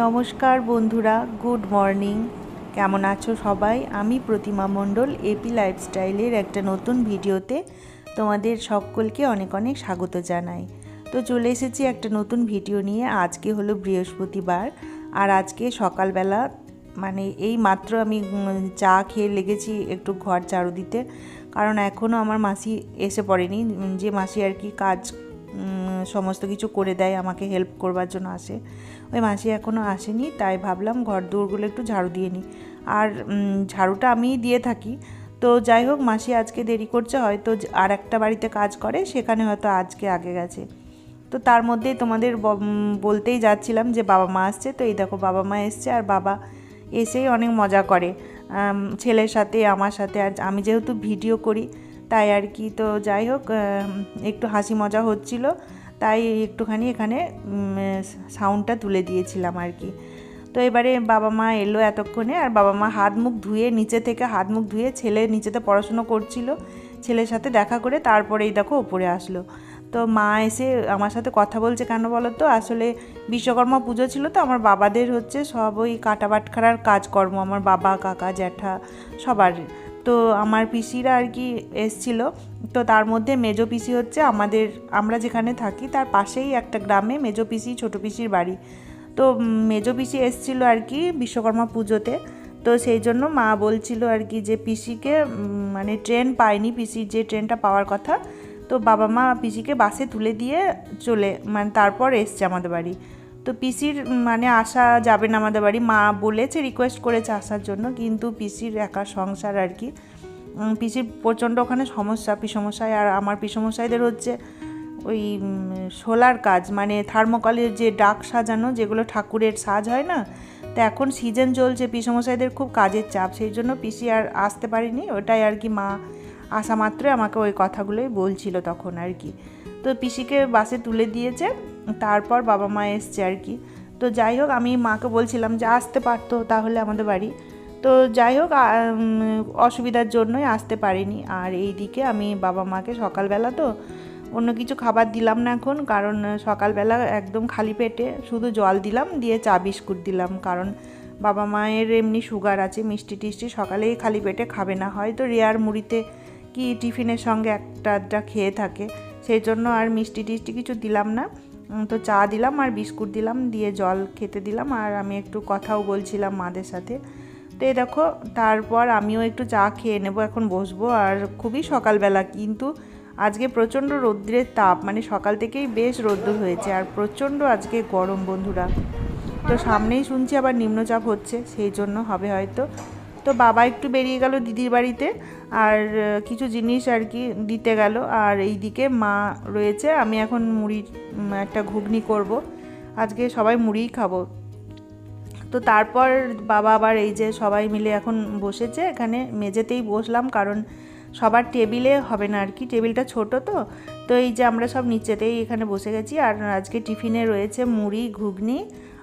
নমস্কার বন্ধুরা, good morning. কেমন আছো সবাই? আমি প্রতিমা মণ্ডল, এপি লাইফস্টাইলের একটা নতুন ভিডিওতে তোমাদের সকলকে অনেক অনেক স্বাগত জানাই। তো চলে এসেছি একটা নতুন ভিডিও নিয়ে। আজকে হলো বৃহস্পতিবার আর আজকে সকালবেলা মানে এই মাত্র আমি চা খেয়ে লেগেছি একটু ঘর ঝাড়ু দিতে। কারণ এখনও আমার মাসি এসে পড়েনি। যে মাসি আর কি কাজ সমস্ত কিছু করে দেয়, আমাকে হেল্প করবার জন্য আসে। ওই মাসি এখনও আসেনি, তাই ভাবলাম ঘর দৌড়গুলো একটু ঝাড়ু দিয়ে নিই। আর ঝাড়ুটা আমিই দিয়ে থাকি। তো যাই হোক, মাসি আজকে দেরি করছে, হয়তো আর একটা বাড়িতে কাজ করে, সেখানে হয়তো আজকে আগে গেছে। তো তার মধ্যেই তোমাদের বলতেই যাচ্ছিলাম যে বাবা মা আসছে, তো এই দেখো বাবা মা এসছে, আর বাবা এসেই অনেক মজা করে। ছেলের সাথে, আমার সাথে, আর আমি যেহেতু ভিডিও করি, তাই আর কি। তো যাই হোক একটু হাসি মজা হচ্ছিল। তাই একটুখানি এখানে সাউন্ডটা তুলে দিয়েছিলাম আর কি। তো এবারে বাবা মা এলো এতক্ষণে, আর বাবা মা হাত মুখ ধুয়ে নিচে থেকে হাত মুখ ধুয়ে ছেলে নিচেতে পড়াশুনো করছিল, ছেলের সাথে দেখা করে তারপরে এই দেখো ওপরে আসলো। তো মা এসে আমার সাথে কথা বলছে, কেন বলো তো? আসলে বিশ্বকর্মা পুজো ছিল তো, আমার বাবাদের হচ্ছে সব ওই কাটা বাটখারার কাজকর্ম, আমার বাবা, কাকা, জ্যাঠা, সবার তো আমার পিসিরা আর কি এসছিল। তো তার মধ্যে মেজো পিসি হচ্ছে আমাদের, আমরা যেখানে থাকি তার পাশেই একটা গ্রামে মেজো পিসি, ছোটো পিসির বাড়ি। তো মেজো পিসি এসছিল আর কি বিশ্বকর্মা পুজোতে। তো সেই জন্য মা বলছিল আর কি যে পিসিকে মানে ট্রেন পায়নি, পিসির যে ট্রেনটা পাওয়ার কথা। তো বাবা মা পিসিকে বাসে তুলে দিয়ে চলে মানে তারপর এসছে আমাদের বাড়ি। তো পিসির মানে আসা যাবে না আমাদের বাড়ি। মা বলেছে রিকোয়েস্ট করেছে আসার জন্য, কিন্তু পিসির একা সংসার আর কি। পিসির প্রচণ্ড ওখানে সমস্যা পিসমস্যায় আর আমার পিসমস্যাইদের হচ্ছে ওই সোলার কাজ মানে থার্মোকলের যে ডাক সাজানো, যেগুলো ঠাকুরের সাজ হয় না, তো এখন সিজন চলছে, পিসমশাইদের খুব কাজের চাপ, সেই জন্য পিসি আর আসতে পারিনি। ওটাই আর কি মা আসা মাত্রই আমাকে ওই কথাগুলোই বলছিল তখন আর কি। তো পিসিকে বাসে তুলে দিয়েছে। তারপর বাবা মা এসছে আর কি। তো যাই হোক, আমি মাকে বলছিলাম যে আসতে পারতো তাহলে আমাদের বাড়ি। তো যাই হোক অসুবিধার জন্যই আসতে পারিনি। আর এই দিকে আমি বাবা মাকে সকালবেলা তো অন্য কিছু খাবার দিলাম না এখন, কারণ সকালবেলা একদম খালি পেটে শুধু জল দিলাম, দিয়ে চা বিস্কুট দিলাম। কারণ বাবা মায়ের এমনি সুগার আছে, মিষ্টি টিষ্টি সকালেই খালি পেটে খাবে না। হয়তো রেয়ার মুড়িতে কি টিফিনের সঙ্গে একটা আধটা খেয়ে থাকে, সেই জন্য আর মিষ্টি টিষ্টি কিছু দিলাম না। তো চা দিলাম আর বিস্কুট দিলাম, দিয়ে জল খেতে দিলাম আর আমি একটু কথাও বলছিলাম মাদের সাথে। তো এই দেখো, তারপর আমিও একটু চা খেয়ে নেব, এখন বসবো আর খুবই সকালবেলা, কিন্তু আজকে প্রচণ্ড রৌদ্রের তাপ মানে সকাল থেকেই বেশ রৌদ্র হয়েছে আর প্রচণ্ড আজকে গরম বন্ধুরা। তো সামনেই শুনছি আবার নিম্নচাপ হচ্ছে, সেই জন্য হবে হয়তো। তো বাবা একটু বেরিয়ে গেল দিদির বাড়িতে আর কিছু জিনিস আর কি দিতে গেল। আর এই দিকে মা রয়েছে আমি এখন উম, একটা ঘুগনি করব। আজকে সবাই মুড়িই খাব। তো তারপর বাবা আবার এই যে সবাই মিলে এখন বসেছে এখানে মেঝেতেই বসলাম কারণ সবার টেবিলে হবে না আর কি টেবিলটা ছোট তো। তো এই যে আমরা সব নিচেতেই এখানে বসে গেছি আর আজকে টিফিনে রয়েছে মুড়ি ঘুগনি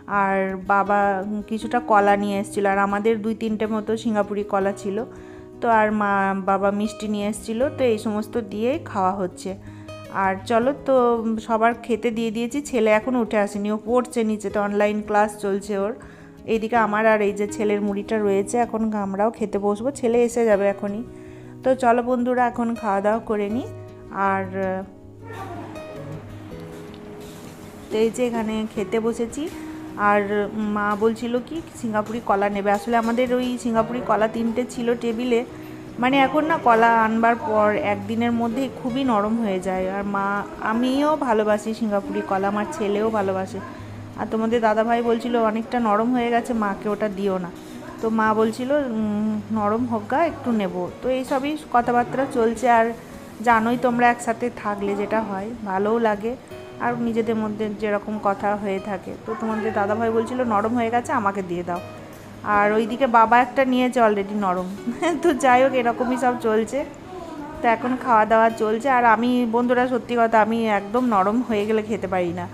আর বাবা কিছুটা কলা নিয়ে এসেছিল। আর আমাদের দুই তিনটে মতো সিঙ্গাপুরি কলা ছিল। তো আর মা, বাবা মিষ্টি নিয়ে এসেছিল। তো এই সমস্ত দিয়েই খাওয়া হচ্ছে। আর চলো তো, সবার খেতে দিয়ে দিয়েছি। ছেলে এখন উঠে আসেনি। ও পড়ছে নিচে, তো অনলাইন ক্লাস চলছে ওর। এইদিকে আমার আর এই যে ছেলের মুড়িটা রয়েছে, এখন আমরাও খেতে বসবো। ছেলে এসে যাবে এখনই। তো চলো বন্ধুরা, এখন খাওয়া দাওয়া করে নিই আর, তো এই যে এখানে খেতে বসেছি। আর মা বলছিল কি, সিঙ্গাপুরি কলা নেবে। আসলে আমাদের ওই সিঙ্গাপুরি কলা তিনটে ছিল টেবিলে। মানে এখন না কলা আনবার পর একদিনের মধ্যেই খুবই নরম হয়ে যায়। আর মা, আমিও ভালোবাসি সিঙ্গাপুরি কলা, আমার ছেলেও ভালোবাসে। আর তোমাদের দাদাভাই বলছিল, অনেকটা নরম হয়ে গেছে, মাকে ওটা দিও না। তো মা বলছিল নরম হোক গা, একটু নেব। তো এইসবই কথাবার্তা চলছে। আর জানোই তোমরা একসাথে থাকলে যেটা হয়, ভালোও লাগে। আর নিজেদের মধ্যে যেরকম কথা হয়ে থাকে। তো তোমাদের দাদাভাই বলছিল, নরম হয়ে গেছে, আমাকে দিয়ে দাও। আর ওইদিকে বাবা একটা নিয়েছে অলরেডি নরম। তো যাই হোক, এরকমই সব চলছে। তো এখন খাওয়া দাওয়া চলছে। আর আমি, বন্ধুরা, সত্যি কথা, আমি একদম নরম হয়ে গেলে খেতে পারি না।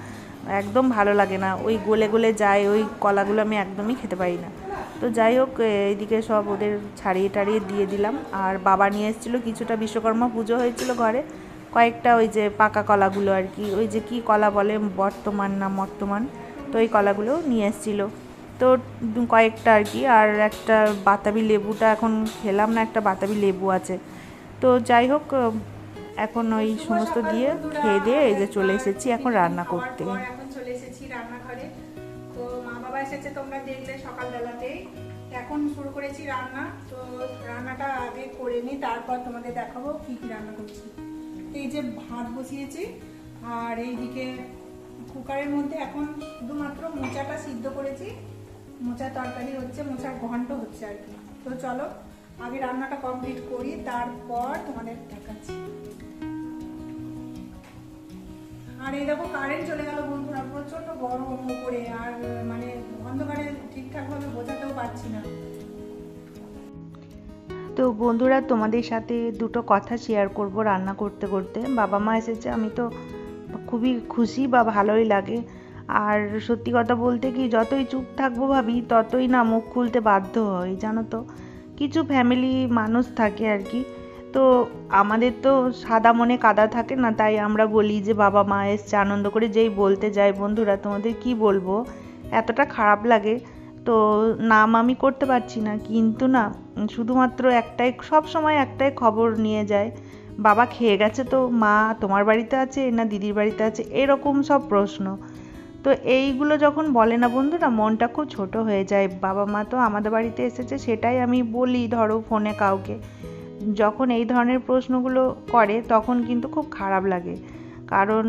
একদম ভালো লাগে না। ওই গোলে গোলে যায়, ওই কলাগুলো আমি একদমই খেতে পারি না। তো যাই হোক এইদিকে সব ওদের ছাড়িয়ে টাড়িয়ে দিয়ে দিলাম। আর বাবা নিয়ে এসেছিল কিছুটা বিশ্বকর্মা পুজো হয়েছিল ঘরে। কয়েকটা ওই যে পাকা কলাগুলো আর কি, ওই যে কি কলা বলে, বর্তমান না মর্তমান, তো এই কলাগুলো নিয়ে এসেছিল। তো কয়েকটা আর কি, আর একটা বাতাবি লেবুটা এখন খেলাম না, একটা বাতাবি লেবু আছে। তো যাই হোক, এখন ওই সমস্ত দিয়ে খেয়ে দিয়ে এই যে চলে এসেছি এখন রান্না করতে। এখন চলে এসেছি রান্নাঘরে। তো মা বাবা এসেছে তোমরা দেখলে সকালবেলাতেই। এখন শুরু করেছি রান্না, তো রান্নাটা আগে করে নিই, তারপর তোমাদের দেখাবো কি কি রান্না করছি। এই যে ভাত বসিয়েছি, আর এইদিকে কুকারের মধ্যে এখন শুধুমাত্র মোচাটা সিদ্ধ করেছি। মোচার তরকারি হচ্ছে, মোচার ঘন্ট হচ্ছে আর কি। তো চলো, আগে রান্নাটা কমপ্লিট করি, তারপর তোমাদের দেখাচ্ছি। আর এই দেখো কারেন্ট চলে গেল বন্ধুরা প্রচণ্ড গরম উপরে, আর মানে অন্ধকারে ঠিকঠাক ভাবে বোঝাতেও পারছি না। তো বন্ধুরা, তোমাদের সাথে দুটো কথা শেয়ার করব রান্না করতে করতে। বাবা মা এসেছে, আমি তো খুবই খুশি বা ভালোই লাগে। আর সত্যি কথা বলতে কি, যতই চুপ থাকব ভাবি, ততই না মুখ খুলতে বাধ্য হয় জানো তো? কিছু ফ্যামিলি মানুষ থাকে আর কি। তো আমাদের তো সাদা মনে কাদা থাকে না, তাই আমরা বলি যে বাবা মা এসছে, আনন্দ করে যেই বলতে যাই বন্ধুরা, তোমাদের কি বলব? এতটা খারাপ লাগে। তো নাম আমি করতে পারছি না, কিন্তু না, শুধুমাত্র একটাই, সব সময় একটাই খবর নিয়ে যায়, বাবা খেয়ে গেছে তো, মা তোমার বাড়িতে আছে না দিদির বাড়িতে আছে, এরকম সব প্রশ্ন। তো এইগুলো যখন বলে না বন্ধুরা, মনটা খুব ছোট হয়ে যায়, বাবা মা তো আমাদের বাড়িতে এসেছে, সেটাই আমি বলি ধরো ফোনে কাউকে। যখন এই ধরনের প্রশ্নগুলো করে, তখন কিন্তু খুব খারাপ লাগে, কারণ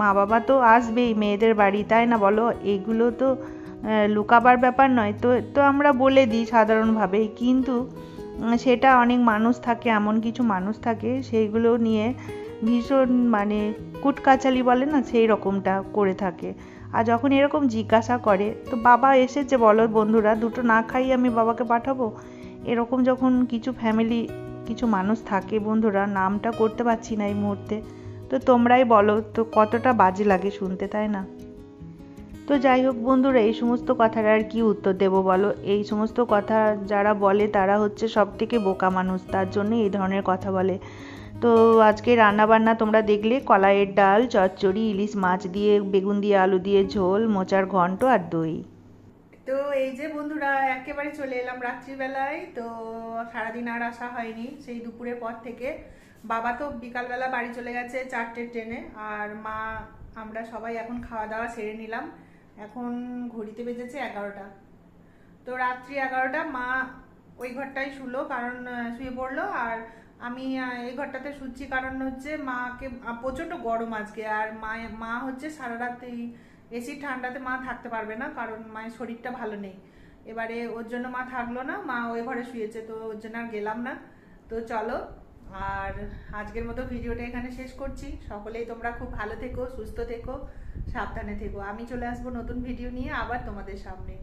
মা বাবা তো আসবেই, মেয়েদের বাড়ি, তাই না বলো? এইগুলো তো লুকাবার ব্যাপার নয়। তো তো আমরা বলে দিই সাধারণভাবে। কিন্তু সেটা অনেক মানুষ থাকে, এমন কিছু মানুষ থাকে, সেইগুলো নিয়ে ভীষণ মানে কুটকাচালি বলে না, সেই রকমটা করে থাকে। আর যখন এরকম জিজ্ঞাসা করে, তো বাবা এসেছে, বলো বন্ধুরা, দুটো না খাই আমি বাবাকে পাঠাবো? এরকম যখন কিছু ফ্যামিলি কিছু মানুষ থাকে, বন্ধুরা, নামটা করতে পারছি না এই মুহূর্তে। তো তোমরাই বলো, তো কতটা বাজে লাগে শুনতে, তাই না? তো যাই হোক বন্ধুরা, এই সমস্ত কথার আর কি উত্তর দেব বলো? এই সমস্ত কথা যারা বলে তারা হচ্ছে সব থেকে বোকা মানুষ, তার জন্য এই ধরনের কথা বলে। তো আজকে রান্না বান্না তোমরা দেখলে, কলাইয়ের ডাল, চচ্চড়ি, ইলিশ মাছ দিয়ে, বেগুন দিয়ে, আলু দিয়ে, ঝোল, মোচার ঘন্ট আর দই। তো এই যে বন্ধুরা, একেবারে চলে এলাম রাত্রিবেলায়। তো সারাদিন আর আসা হয়নি, সেই দুপুরের পর থেকে। বাবা তো বিকালবেলা বাড়ি চলে গেছে চারটের ট্রেনে, আর মা, আমরা সবাই এখন খাওয়া দাওয়া সেরে নিলাম। এখন ঘড়িতে বেজেছে এগারোটা। তো রাত্রি এগারোটা, মা ওই ঘরটাই শুলো, কারণ শুয়ে পড়ল, আর আমি এই ঘরটাতে শুচ্ছি কারণ হচ্ছে মাকে প্রচণ্ড গরম আজকে, আর মা মা হচ্ছে সারা রাত এসি ঠান্ডাতে মা থাকতে পারবে না, কারণ মায়ের শরীরটা ভালো নেই। এবারে ওর জন্য মা থাকল না, মা ওই ঘরে শুয়েছে, তো ওর জন্য আর গেলাম না। তো চলো, আর আজকের মতো ভিডিওটা এখানে শেষ করছি। সকলেই তোমরা খুব ভালো থেকো, সুস্থ থেকো। সাবধানে থেকো। আমি চলে আসব নতুন ভিডিও নিয়ে আবার তোমাদের সামনে।